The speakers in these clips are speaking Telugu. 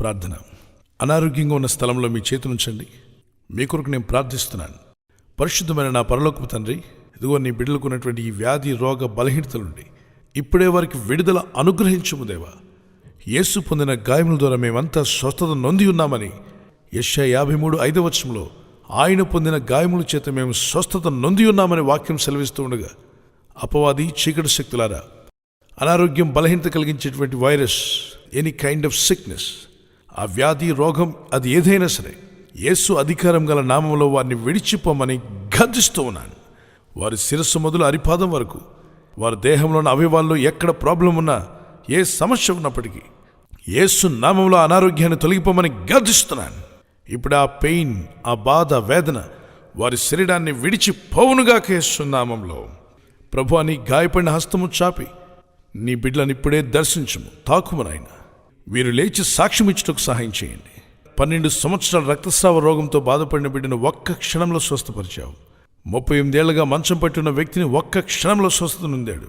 ప్రార్థన. అనారోగ్యంగా ఉన్న స్థలంలో మీ చేతి ఉంచండి. మీ కొరకు నేను ప్రార్థిస్తున్నాను. పరిశుద్ధమైన నా పరలోకపు తండ్రి ఇదిగో నీ బిడ్డలకు ఉన్నటువంటి ఈ వ్యాధి రోగ బలహీనతలుండి ఇప్పుడే వారికి విడుదల అనుగ్రహించము దేవా. యేసు పొందిన గాయముల ద్వారా మేమంతా స్వస్థత నొంది ఉన్నామని యశ యాభై మూడు ఐదవ వచనంలో ఆయన పొందిన గాయముల చేత మేము స్వస్థత నొంది ఉన్నామని వాక్యం సెలవిస్తూ ఉండగా అపవాది చీకటి శక్తులారా అనారోగ్యం బలహీనత కలిగించేటువంటి virus any kind of sickness ఆ వ్యాధి రోగం అది ఏదైనా సరే యేసు అధికారం గల నామంలో వారిని విడిచిపోమని గర్జిస్తూ ఉన్నాను. వారి శిరస్సు మొదలు అరిపాదం వరకు వారి దేహంలోని అవయవాల్లో ఎక్కడ ప్రాబ్లం ఉన్నా ఏ సమస్య ఉన్నప్పటికీ యేసు నామంలో అనారోగ్యాన్ని తొలగిపోమని గర్జిస్తున్నాను ఇప్పుడు ఆ పెయిన్ ఆ బాధ వేదన వారి శరీరాన్ని విడిచి కేసు నామంలో. ప్రభు అని గాయపడిన హస్తము చాపి నీ బిడ్డలను ఇప్పుడే దర్శించము తాకుము నాయన. వీరు లేచి సాక్ష్యం ఇచ్చుటకు సహాయం చేయండి. పన్నెండు సంవత్సరాల రక్తస్రావ రోగంతో బాధపడిన బిడ్డను ఒక్క క్షణంలో స్వస్థపరిచావు. ముప్పై ఎనిమిదేళ్ళుగా మంచం పట్టున్న వ్యక్తిని ఒక్క క్షణంలో స్వస్థనుందాడు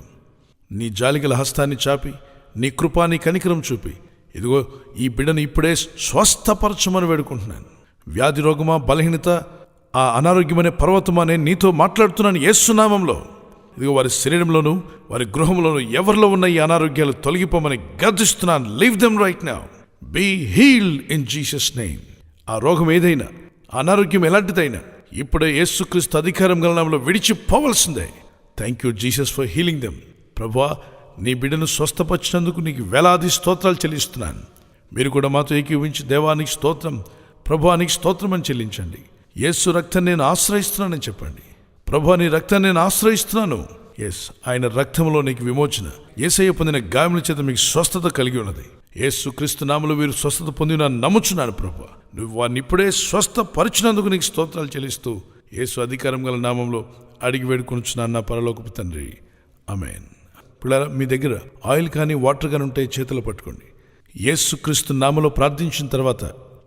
నీ జాలిగల హస్తాన్ని చాపి నీ కృపాని కనికరం చూపి ఇదిగో ఈ బిడ్డను ఇప్పుడే స్వస్థపరచమని వేడుకుంటున్నాను. వ్యాధి రోగమా బలహీనత ఆ అనారోగ్యమనే పర్వతమనే నీతో మాట్లాడుతున్నాను ఏసునామంలో ఇదిగో వారి శరీరంలోనూ వారి గృహంలోనూ ఎవరిలో ఉన్న ఈ అనారోగ్యాలు తొలగిపోమని గర్దిస్తున్నాను leave them right now be heal in Jesus name ఆ రోగం ఏదైనా అనారోగ్యం ఎలాంటిదైనా ఇప్పుడే యేసుక్రీస్తు అధికారం గల విడిచిపోవలసిందే. Thank you Jesus for healing them ప్రభా నీ బిడ్డను స్వస్థపరిచినందుకు నీకు వేలాది స్తోత్రాలు చెల్లిస్తున్నాను. మీరు కూడా మాతో ఏకీవించి దేవానికి స్తోత్రం ప్రభానికి స్తోత్రం అని చెల్లించండి. యేసు రక్తం నేను ఆశ్రయిస్తున్నానని చెప్పండి. ప్రభు నీ రక్తాన్ని నేను ఆశ్రయిస్తున్నాను. ఎస్ ఆయన రక్తంలో నీకు విమోచన. ఏసయ్య పొందిన గాయముల చేత మీకు స్వస్థత కలిగి ఉన్నది. ఏసు క్రీస్తు నామలు వీరు స్వస్థత పొందిన నమ్ముచున్నాను ప్రభు. నువ్వు వారిని ఇప్పుడే స్వస్థపరిచినందుకు నీకు స్తోత్రాలు చెల్లిస్తూ యేసు అధికారం గల నామంలో అడిగి వేడుకొనుచున్నాను నా పరలోకపు తండ్రి. అమెన్ పిల్లరా మీ దగ్గర ఆయిల్ కానీ వాటర్ కానీ ఉంటే చేతులు పట్టుకోండి. యేసు క్రీస్తు నామలో ప్రార్థించిన తర్వాత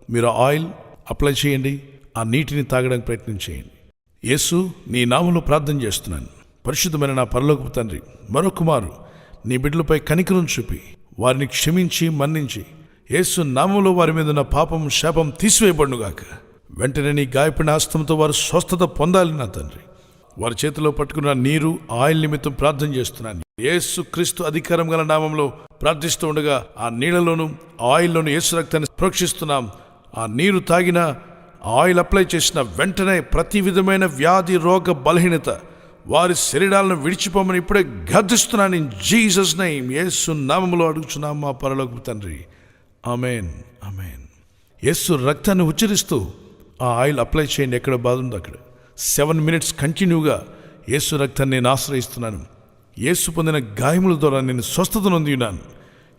మీరు ఆయిల్ అప్లై చేయండి. ఆ నీటిని తాగడానికి ప్రయత్నం చేయండి. యేసు నీ నామంలో ప్రార్థన చేస్తున్నాను. పరిశుద్ధమైన నా పరలోకపు తండ్రి మరో కుమారు నీ బిడ్డలపై కనికరం చూపి వారిని క్షమించి మన్నించి యేసు నామంలో వారి మీద ఉన్న పాపం శాపం తీసివేయబడునుగాక. వెంటనే నీ గాయపడిన ఆస్తంతో వారు స్వస్థత పొందాలి నా తండ్రి. వారి చేతిలో పట్టుకున్న నీరు ఆయిల్ నిమిత్తం ప్రార్థన చేస్తున్నాను. యేసు క్రీస్తు అధికారం గల నామంలో ప్రార్థిస్తూ ఉండగా ఆ నీళ్ళలోను ఆయిల్లోను యేసు రక్తాన్ని ప్రోక్షిస్తున్నాం. ఆ నీరు తాగిన ఆయిల్ అప్లై చేసిన వెంటనే ప్రతి విధమైన వ్యాధి రోగ బలహీనత వారి శరీరాలను విడిచిపోమని ఇప్పుడే గర్దిస్తున్నాను ఇన్ జీసస్ నైమ్. యేసు నామములో అడుగుచున్నాం మా పరలోకి తండ్రి. ఆమెన్. ఆమెన్. యేసు రక్తాన్ని ఉచ్చరిస్తూ ఆ ఆయిల్ అప్లై చేయండి. ఎక్కడ బాధ ఉందో అక్కడ. సెవెన్ మినిట్స్ కంటిన్యూగా యేసు రక్తాన్ని నేను ఆశ్రయిస్తున్నాను. యేసు పొందిన గాయముల ద్వారా నేను స్వస్థత నొంది ఉన్నాను.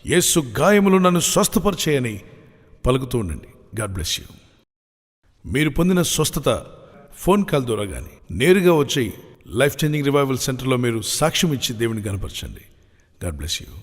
యేసు గాయములు నన్ను స్వస్థపరిచేయని పలుకుతూ ఉండండి. God bless you. మీరు పొందిన స్వస్థత ఫోన్ కాల్ ద్వారా కానీ నేరుగా వచ్చి లైఫ్ చేంజింగ్ రివైవల్ సెంటర్లో మీరు సాక్ష్యం ఇచ్చి దేవుని కనపరచండి గాడ్ బ్లెస్ యూ